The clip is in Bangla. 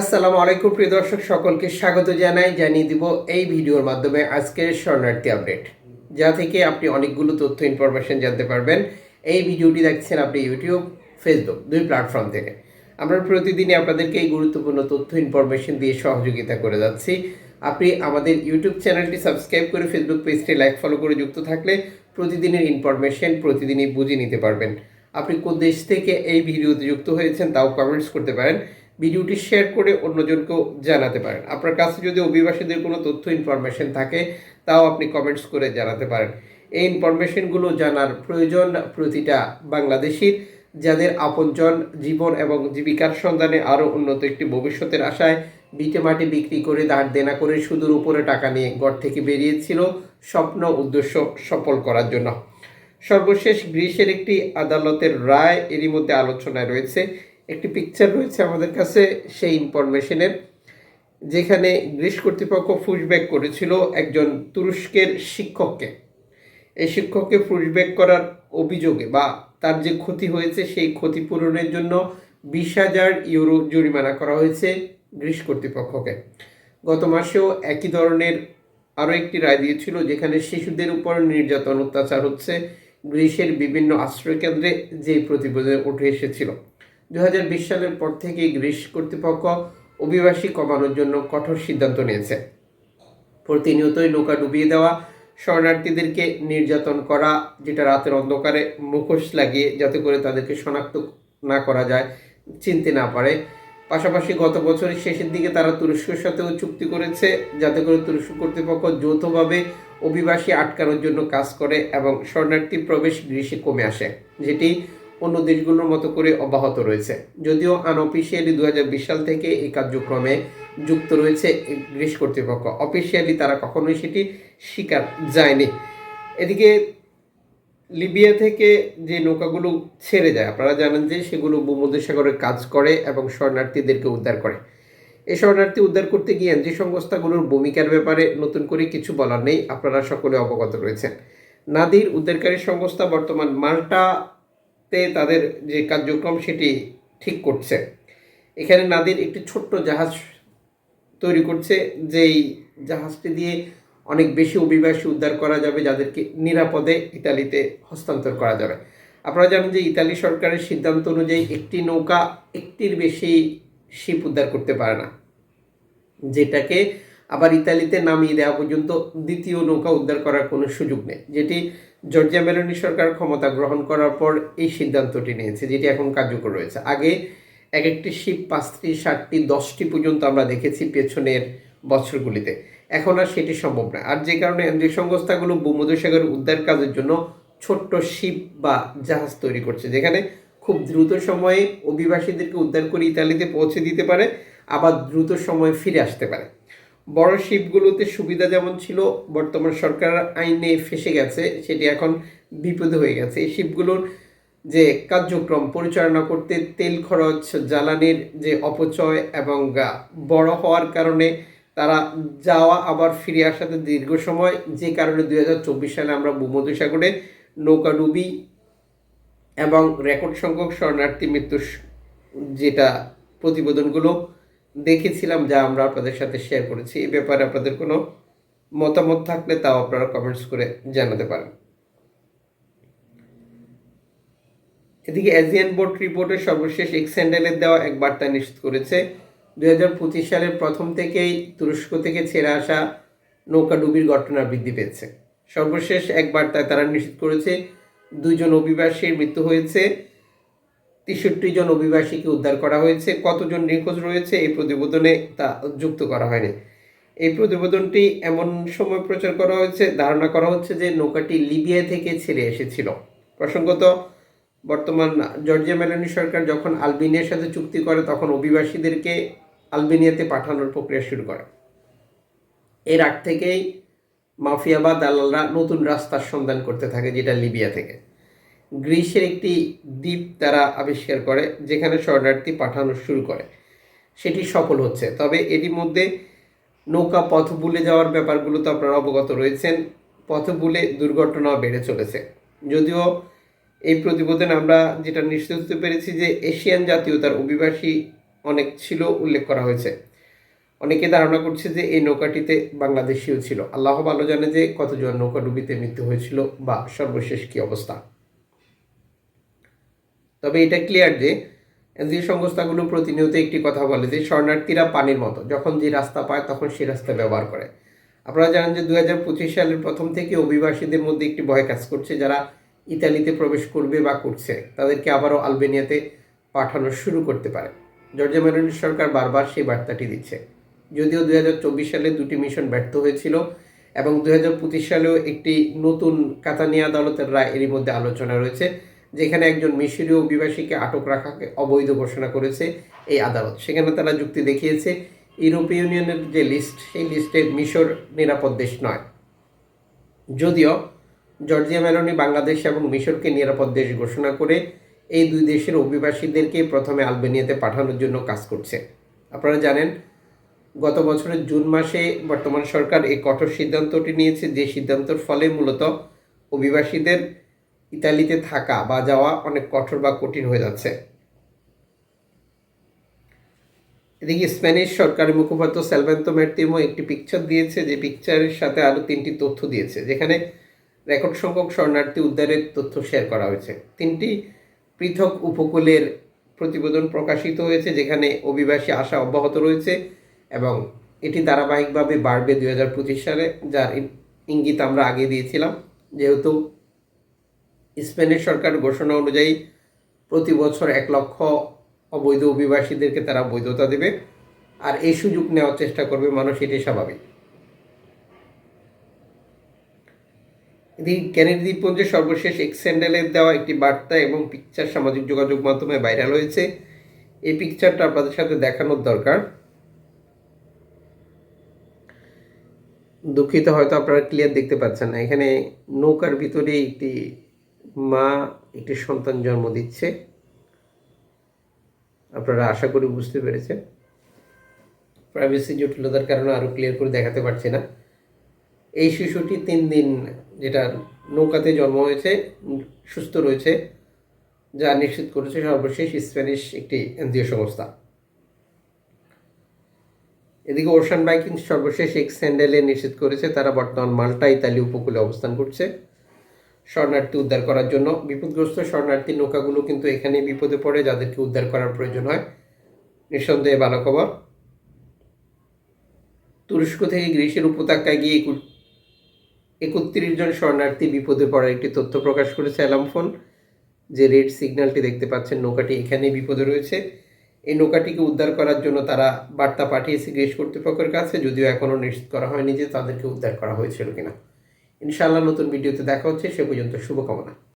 আসসালামু আলাইকুম, প্রিয় দর্শক, সকলকে স্বাগত জানাই, জানিয়ে দিব এই ভিডিওর মাধ্যমে আজকের শরণার্থী আপডেট। যা থেকে আপনি অনেকগুলো তথ্য ইনফরমেশন জানতে পারবেন। এই ভিডিওটি দেখছেন আপনি ইউটিউব ফেসবুক দুই প্ল্যাটফর্ম থেকে। আমরা প্রতিদিনই আপনাদেরকে এই গুরুত্বপূর্ণ তথ্য ইনফরমেশন দিয়ে সহযোগিতা করে যাচ্ছি। আপনি আমাদের ইউটিউব চ্যানেলটি সাবস্ক্রাইব করে ফেসবুক পেজটি লাইক ফলো করে যুক্ত থাকলে প্রতিদিনের ইনফরমেশন প্রতিদিনই বুঝে নিতে পারবেন। আপনি কোন দেশ থেকে এই ভিডিওতে যুক্ত হয়েছেন, তাও কমেন্টস করতে পারেন। ভিডিওটি শেয়ার করে অন্যজনকেও জানাতে পারেন। আপনার কাছে যদি অভিবাসীদের কোনো তথ্য ইনফরমেশন থাকে, তাও আপনি কমেন্টস করে জানাতে পারেন। এই ইনফরমেশনগুলো জানার প্রয়োজন প্রতিটা বাংলাদেশির, যাদের আপনজন জীবন এবং জীবিকার সন্ধানে আরও উন্নত একটি ভবিষ্যতের আশায় বিটে মাটি বিক্রি করে দাঁড় দেনা করে সুদূর উপরে টাকা নিয়ে ঘর থেকে বেরিয়েছিল, স্বপ্ন, উদ্দেশ্য সফল করার জন্য। সর্বশেষ গ্রিসের একটি আদালতের রায় এরই মধ্যে আলোচনায় রয়েছে। একটি পিকচার রয়েছে আমাদের কাছে, সেই ইনফরমেশনের যেখানে গ্রিস কর্তৃপক্ষ পুশব্যাক করেছিল একজন তুরস্কের শিক্ষককে। এই শিক্ষককে পুশব্যাক করার অভিযোগে বা তার যে ক্ষতি হয়েছে, সেই ক্ষতিপূরণের জন্য বিশ হাজার ইউরো জরিমানা করা হয়েছে গ্রিস কর্তৃপক্ষকে। গত মাসেও একই ধরনের আরও একটি রায় দিয়েছিল, যেখানে শিশুদের উপর নির্যাতন অত্যাচার হচ্ছে গ্রিসের বিভিন্ন আশ্রয়কেন্দ্রে যে প্রতিবেদনে উঠে এসেছিল। দু হাজার বিশ সালের পর থেকে গ্রিস কর্তৃপক্ষ অভিবাসী কমানোর জন্য কঠোর সিদ্ধান্ত নিয়েছে। প্রতিনিয়তই নৌকা ডুবিয়ে দেওয়া, শরণার্থীদেরকে নির্যাতন করা, যেটা রাতের অন্ধকারে মুখোশ লাগিয়ে যাতে করে তাদেরকে শনাক্ত না করা যায়, চিনতে না পারে। পাশাপাশি গত বছরের শেষের দিকে তারা তুরস্কের সাথেও চুক্তি করেছে, যাতে করে তুরস্ক কর্তৃপক্ষ যৌথভাবে অভিবাসী আটকানোর জন্য কাজ করে এবং শরণার্থী প্রবেশ গ্রীষ্মে কমে আসে, যেটি অন্য দেশগুলোর মতো করে অব্যাহত রয়েছে। যদিও আনঅফিসিয়ালি দু সাল থেকে এই কার্যক্রমে যুক্ত রয়েছে গ্রিস কর্তৃপক্ষ। অফিসিয়ালি তারা কখনোই সেটি স্বীকার যায়নি। এদিকে লিবিয়া থেকে যে নৌকাগুলো ছেড়ে যায়, আপনারা জানেন যে সেগুলো ভূমধ্যসাগরে কাজ করে এবং শরণার্থীদেরকে উদ্ধার করে। এই শরণার্থী উদ্ধার করতে গিয়ে যে সংস্থাগুলোর ভূমিকার ব্যাপারে নতুন করে কিছু বলার নেই, আপনারা সকলে অবগত রয়েছেন। নাদির উদ্ধারকারী সংস্থা বর্তমান মাল্টাতে তাদের যে কার্যক্রম সেটি ঠিক করছে। এখানে নাদির একটি ছোট্ট জাহাজ তৈরি করছে, যেই জাহাজটি দিয়ে অনেক বেশি অভিবাসী উদ্ধার করা যাবে, যাদেরকে নিরাপদে ইতালিতে হস্তান্তর করা যাবে। আপনারা জানেন যে ইতালি সরকারের সিদ্ধান্ত অনুযায়ী একটি নৌকা একটির বেশি শিপ উদ্ধার করতে পারে না, যেটাকে আবার ইতালিতে নামিয়ে দেওয়া পর্যন্ত দ্বিতীয় নৌকা উদ্ধার করার কোনো সুযোগ নেই, যেটি জর্জিয়া মেলোনি সরকার ক্ষমতা গ্রহণ করার পর এই সিদ্ধান্তটি নিয়েছে, যেটি এখন কার্যকর রয়েছে। আগে এক একটি শিপ পাঁচটি ষাটটি দশটি পর্যন্ত আমরা দেখেছি পেছনের বছরগুলিতে। এখন আর সেটি সম্ভব না আর যে কারণে যে সংস্থাগুলো ভূমধ্যসাগর উদ্ধার কাজের জন্য ছোট্ট শিপ বা জাহাজ তৈরি করছে, যেখানে খুব দ্রুত সময়ে অভিবাসীদেরকে উদ্ধার করে ইতালিতে পৌঁছে দিতে পারে, আবার দ্রুত সময়ে ফিরে আসতে পারে। বড় শিপগুলোতে সুবিধা যেমন ছিল, বর্তমান সরকার আইনে ফেসে গেছে, সেটি এখন বিপদে হয়ে গেছে। এই শিপগুলোর যে কার্যক্রম পরিচালনা করতে তেল খরচ, জ্বালানির যে অপচয় এবং বড় হওয়ার কারণে তারা যাওয়া, আবার ফিরে আসাতে দীর্ঘ সময়। যে কারণে দু হাজার চব্বিশ সালে আমরা ভূমধ্যসাগরে নৌকা ডুবি এবং রেকর্ড সংখ্যক শরণার্থী মৃত্যু যেটা প্রতিবেদনগুলো দেখেছিলাম যা আমরা আপনাদের সাথে শেয়ার করেছি। এই ব্যাপারে আপনাদের কোনো মতামত থাকলে তাও আপনারা কমেন্টস করে জানাতে পারেন। এদিকে এজিয়ান বোর্ড রিপোর্টের সর্বশেষ এক্স হ্যান্ডেলের দেওয়া এক বার্তা নিশ্চিত করেছে, দুই হাজার পঁচিশ সালের প্রথম থেকেই তুরস্ক থেকে ছেড়ে আসা নৌকা ডুবির ঘটনা বৃদ্ধি পেয়েছে। সর্বশেষ এক বার্তায় তারা নিশ্চিত করেছে, দুইজন অভিবাসীর মৃত্যু হয়েছে। তেষট্টি জন অভিবাসীকে উদ্ধার করা হয়েছে। কতজন নিখোঁজ রয়েছে এই প্রতিবেদনে তা যুক্ত করা হয়নি। এই প্রতিবেদনটি এমন সময় প্রচার করা হয়েছে, ধারণা করা হচ্ছে যে নৌকাটি লিবিয়া থেকে ছেড়ে এসেছিল। প্রসঙ্গত, বর্তমান জর্জিয়া মেলানি সরকার যখন আলবেনিয়ার সাথে চুক্তি করে, তখন অভিবাসীদেরকে আলবেনিয়াতে পাঠানোর প্রক্রিয়া শুরু করে। এর আগ থেকেই মাফিয়া বা দালালরা নতুন রাস্তার সন্ধান করতে থাকে, যেটা লিবিয়া থেকে। গ্রিসের একটি দ্বীপ তারা আবিষ্কার করে, যেখানে শরণার্থী পাঠানো শুরু করে। সেটি সফল হচ্ছে। তবে এরই মধ্যে নৌকা পথ ভুলে যাওয়ার ব্যাপারগুলো তো আপনারা অবগত রয়েছেন। পথ ভুলে দুর্ঘটনাও বেড়ে চলেছে। যদিও এই প্রতিবেদন আমরা যেটা নিশ্চিত হতে পেরেছি যে এশিয়ান জাতীয়তার অভিবাসী অনেক ছিল উল্লেখ করা হয়েছে। অনেকে ধারণা করছে যে এই নৌকাটিতে বাংলাদেশিও ছিল। আল্লাহ ভালো জানে যে কতজন নৌকা ডুবিতে মৃত্যু হয়েছিল বা সর্বশেষ কি অবস্থা। তবে এটা ক্লিয়ার যে এনজিও সংস্থাগুলো প্রতিনিয়ত একটি কথা বলে যে শরণার্থীরা পানির মতো, যখন যে রাস্তা পায় তখন সেই রাস্তা ব্যবহার করে। আপনারা জানেন যে দু হাজার পঁচিশ সালের প্রথম থেকে অভিবাসীদের মধ্যে একটি ভয় কাজ করছে, যারা ইতালিতে প্রবেশ করবে বা করছে, তাদেরকে আবারও আলবেনিয়াতে পাঠানো শুরু করতে পারে। জর্জিয়া মেলোনির সরকার বারবার সেই বার্তাটি দিচ্ছে। যদিও দু হাজার চব্বিশ সালে দুটি মিশন ব্যর্থ হয়েছিল এবং দু হাজার পঁচিশ সালেও একটি নতুন কাতানিয়া আদালতের রায় এরই মধ্যে আলোচনা রয়েছে। যেখানে একজন মিশরীয় অভিবাসীকে আটক রাখাকে অবৈধ ঘোষণা করেছে এই আদালত। সেখানে তারা যুক্তি দেখিয়েছে, ইউরোপীয় ইউনিয়নের যে লিস্ট, সেই লিস্টে মিশর নিরাপদ দেশ নয়। যদিও জর্জিয়া মেলোনি বাংলাদেশ এবং মিশরকে নিরাপদ দেশ ঘোষণা করে এই দুই দেশের অভিবাসীদেরকে প্রথমে আলবেনিয়াতে পাঠানোর জন্য কাজ করছে। আপনারা জানেন, গত বছরের জুন মাসে বর্তমান সরকার এই কঠোর সিদ্ধান্তটি নিয়েছে, যে সিদ্ধান্তের ফলে মূলত অভিবাসীদের ইতালিতে থাকা বা যাওয়া অনেক কঠোর বা কঠিন হয়ে যাচ্ছে। এদিকে স্প্যানিশ সরকারি মুখপাত্র সেলভেন্তো মের্তিমো একটি পিকচার দিয়েছে যে পিকচারের সাথে আরও তিনটি তথ্য দিয়েছে, যেখানে রেকর্ড সংখ্যক শরণার্থী উদ্ধারের তথ্য শেয়ার করা হয়েছে। তিনটি পৃথক উপকূলের প্রতিবেদন প্রকাশিত হয়েছে, যেখানে অভিবাসী আসা অব্যাহত রয়েছে এবং এটি ধারাবাহিকভাবে বাড়বে দুই হাজার পঁচিশ সালে, যার ইঙ্গিত আমরা আগে দিয়েছিলাম, যেহেতু স্পেনের সরকার ঘোষণা অনুযায়ী প্রতি বছর এক লক্ষ অবৈধ অভিবাসীদেরকে তারা বৈধতা দেবে আর এই সুযোগ নেওয়ার চেষ্টা করবে মানুষ, এটাই স্বাভাবিক। ক্যানেডি দ্বীপপুঞ্জের সর্বশেষ এক্স স্যান্ডেলের দেওয়া একটি বার্তা এবং পিকচার সামাজিক যোগাযোগ মাধ্যমে ভাইরাল হয়েছে। এই পিকচারটা আপনাদের সাথে দেখানোর দরকার। দুঃখিত, হয়তো আপনারা ক্লিয়ার দেখতে পাচ্ছেন না। এখানে নৌকার ভিতরে একটি মা একটি সন্তান জন্ম দিচ্ছে। আপনারা আশা করি বুঝতে পেরেছেন। প্রাইভেসি জটিলতার কারণে আরও ক্লিয়ার করে দেখাতে পারছি না। এই শিশুটি তিন দিন যেটা নৌকাতে জন্ম হয়েছে, সুস্থ রয়েছে, যা নিশ্চিত করেছে সর্বশেষ স্প্যানিশ একটি এনজিও সংস্থা। এদিকে ওশান বাইকিং সর্বশেষ এক্স স্যান্ডেলে নিশ্চিত করেছে, তারা বর্তমান মাল্টা ইতালি উপকূলে অবস্থান করছে। শরণার্থী উদ্ধার করার জন্য। বিপদগ্রস্ত শরণার্থী নৌকাগুলো কিন্তু এখানে বিপদে পড়ে, যাদেরকে উদ্ধার করার প্রয়োজন হয়। নিঃসন্দেহে ভালো খবর। তুরস্ক থেকে গ্রিসের উপত্যকায় গিয়ে একু- একত্রিশ জন শরণার্থী বিপদে পড়ার একটি তথ্য প্রকাশ করেছে অ্যালামফোন যে রেড সিগন্যালটি দেখতে পাচ্ছেন। নৌকাটি এখানে বিপদে রয়েছে। এই নৌকাটিকে উদ্ধার করার জন্য তারা বার্তা পাঠিয়েছে গ্রিস কর্তৃপক্ষের কাছে, যদিও এখনও নিশ্চিত করা হয়নি যে তাদেরকে উদ্ধার করা হয়েছিল কিনা। ইনশাআল্লাহ নতুন ভিডিওতে দেখা হচ্ছে সে পর্যন্ত শুভকামনা।